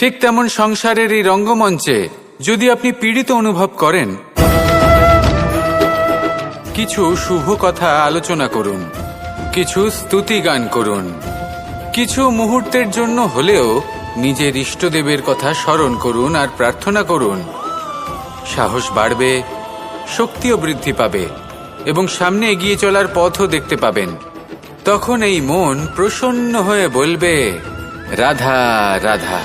ঠিক তেমন সংসারের এই রঙ্গমঞ্চে যদি আপনি পীড়িত অনুভব করেন, কিছু শুভ কথা আলোচনা করুন, কিছু স্তুতি গান করুন, কিছু মুহূর্তের জন্য হলেও নিজের ইষ্টদেবের কথা স্মরণ করুন আর প্রার্থনা করুন। সাহস বাড়বে, শক্তিও বৃদ্ধি পাবে এবং সামনে এগিয়ে চলার পথও দেখতে পাবেন। তখন এই মন প্রসন্ন হয়ে বলবে, রাধা রাধা।